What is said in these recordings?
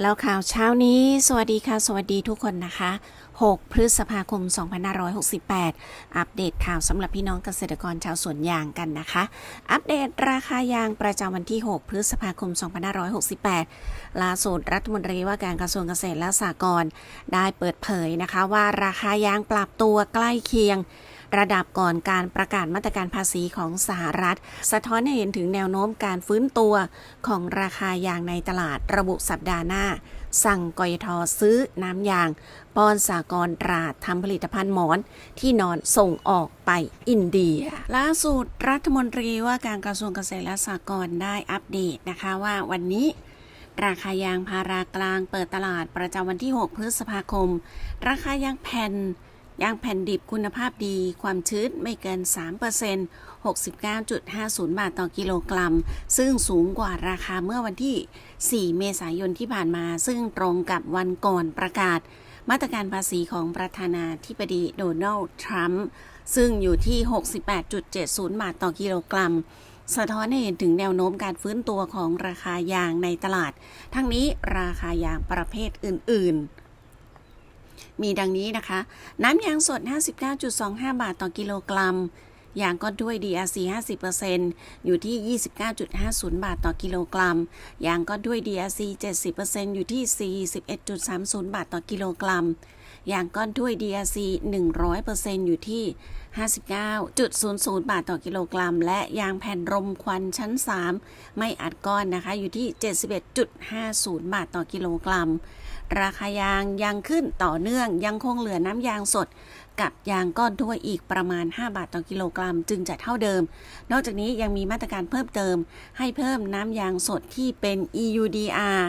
แล้วข่าวเช้านี้ สวัสดีค่ะ สวัสดีทุกคนนะคะ 6 พฤษภาคม 2568 อัปเดตข่าวสำหรับพี่น้องเกษตรกรชาวสวนยางกันนะคะ อัปเดตราคายางประจำวันที่ 6 พฤษภาคม 2568 ล่าสุดรัฐมนตรีว่าการกระทรวงเกษตรและสหกรณ์ได้เปิดเผยนะคะว่าราคายางปรับตัวใกล้เคียง ระดับก่อนการประกาศมาตรการภาษีของสหรัฐ สะท้อนให้เห็นถึงแนวโน้มการฟื้นตัวของราคายางในตลาดระบุสัปดาห์หน้า สั่งกยทซื้อน้ำยางปอนสากรตราดทำผลิตภัณฑ์หมอนที่นอนส่งออกไปอินเดีย ล่าสุดรัฐมนตรีว่าการกระทรวงเกษตรและสหกรณ์ได้อัปเดตนะคะว่าวันนี้ราคายางพารากลางเปิดตลาดประจำวันที่ 6 พฤษภาคม ราคายางแผ่น ยางแผ่นดิบคุณภาพดี ความชื้นไม่เกิน 3% 69.50 บาทต่อกิโลกรัม ซึ่งสูงกว่าราคาเมื่อวันที่ 4 เมษายนที่ผ่านมา ซึ่งตรงกับวันก่อนประกาศ มาตรการภาษีของประธานาธิบดีโดนัลด์ทรัมป์ ซึ่งอยู่ที่ 68.70 บาทต่อกิโลกรัมสะท้อนให้เห็นถึงแนวโน้มการฟื้นตัวของราคายางในตลาด ทั้งนี้ราคายางประเภทอื่น ๆ มีดังนี้นะคะ น้ำยางสด 59.25 บาทต่อกิโลกรัม ยางก้อนด้วย DRC 50%อยู่ที่ 29.50 บาทต่อกิโลกรัม ยางก้อนด้วย DRC 70%อยู่ที่ 41.30 บาทต่อกิโลกรัม ยางก้อนถ้วย DRC 100%อยู่ที่ 59.00 บาทต่อกิโลกรัม และยางแผ่นรมควันชั้น 3 ไม่อัดก้อนนะคะ อยู่ที่ 71.50 บาทต่อกิโลกรัม ราคายางยังขึ้นต่อเนื่องยังคงเหลือน้ำยางสด กับยางก้อนถ้วยอีกประมาณ 5 บาทต่อกิโลกรัม จึงจะเท่าเดิม นอกจากนี้ยังมีมาตรการเพิ่มเติม ให้เพิ่มน้ำยางสดที่เป็น EUDR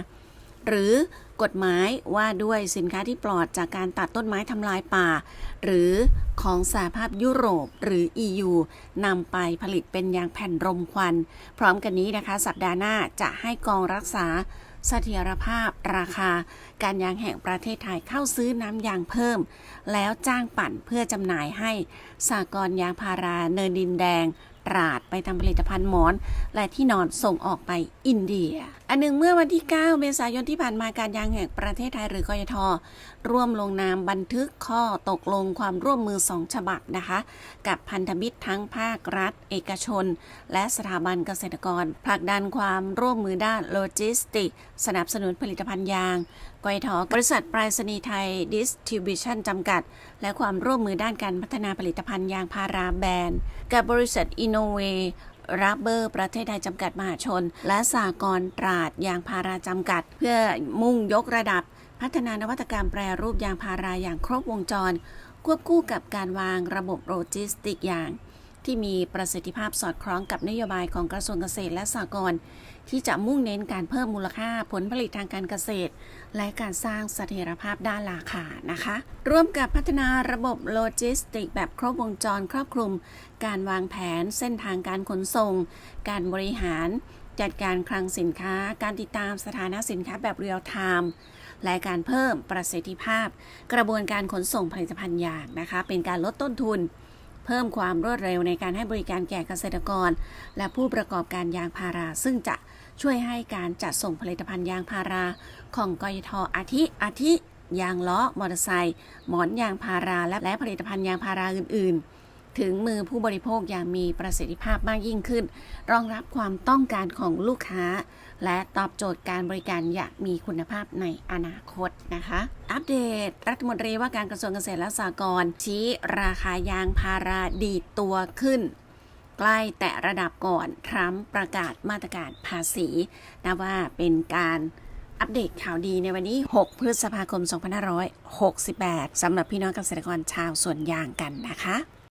หรือกฎหมายว่าด้วยสินค้าที่ปลอดจากการตัดต้นไม้ทำลายป่า หรือของสหภาพยุโรปหรือ EU นำไปผลิตเป็นยางแผ่นรมควัน พร้อมกันนี้นะคะ สัปดาห์หน้าจะให้กองรักษา เสถียรภาพราคา การยางแห่งประเทศไทยเข้าซื้อน้ำยางเพิ่ม แล้วจ้างปั่นเพื่อจำหน่ายให้สากรยางพาราเนินดินแดงตราดไปทำผลิตภัณฑ์หมอน และที่นอนส่งออกไปอินเดีย อันหนึ่งเมื่อวันที่ 9 เมษายนที่ผ่านมาการยางแห่งประเทศไทยหรือกยท ร่วมลงนามบันทึกข้อตกลงความร่วมมือสองฉบับนะคะ กับพันธมิตรทั้งภาครัฐ เอกชน และสถาบันเกษตรกร ผลักดันความร่วมมือด้านโลจิสติก สนับสนุนผลิตภัณฑ์ยางกยทบริษัทปรษณีย์ไทยดิสทิบิชันจำกัด และความร่วมมือด้านการพัฒนาผลิตภัณฑ์ยางพาราแบรนด์กับบริษัทอินโนเว รับเบอร์ประเทศไทยจำกัดมหาชน และสากรตราดยางพาราจำกัด เพื่อมุ่งยกระดับ พัฒนานวัตกรรมแปรรูปยางพาราอย่างครบวงจร ควบคู่กับการวางระบบโลจิสติกอย่าง ที่มีประสิทธิภาพสอดคล้องกับนโยบายของกระทรวงเกษตรและสหกรณ์ที่จะมุ่งเน้นการเพิ่มมูลค่าผลผลิตทางการเกษตร และการสร้างเสถียรภาพด้านราคานะคะ ร่วมกับพัฒนาระบบโลจิสติก แบบครบวงจรครอบคลุม การวางแผนเส้นทางการขนส่ง การบริหาร จัดการคลังสินค้า การติดตามสถานะสินค้าแบบเรียลไทม์และการเพิ่มประสิทธิภาพ กระบวนการขนส่งผลิตภัณฑ์ยางนะคะ เป็นการลดต้นทุน เพิ่มความรวดเร็วในการให้บริการแก่เกษตรกร และผู้ประกอบการยางพารา ซึ่งจะช่วยให้การจัดส่งผลิตภัณฑ์ยางพารา ของกยทอาทิอาทิยางล้อมอเตอร์ไซค์หมอนยางพาราและและผลิตภัณฑ์ยางพาราอื่น ๆ ถึงมือผู้บริโภคอย่างมีประสิทธิภาพมากยิ่งขึ้น รองรับความต้องการของลูกค้า และตอบโจทย์การบริการอย่างมีคุณภาพในอนาคตนะคะ อัปเดต รัฐมนตรีว่าการกระทรวงเกษตรและสหกรณ์ชี้ราคายางพาราดีดตัวขึ้นใกล้แตะระดับก่อนทรัมป์ประกาศมาตรการภาษีนะว่าเป็นการอัปเดตข่าวดีในวันนี้ 6 พฤษภาคม 2568 สำหรับพี่น้องเกษตรกรชาวสวนยางกันนะคะ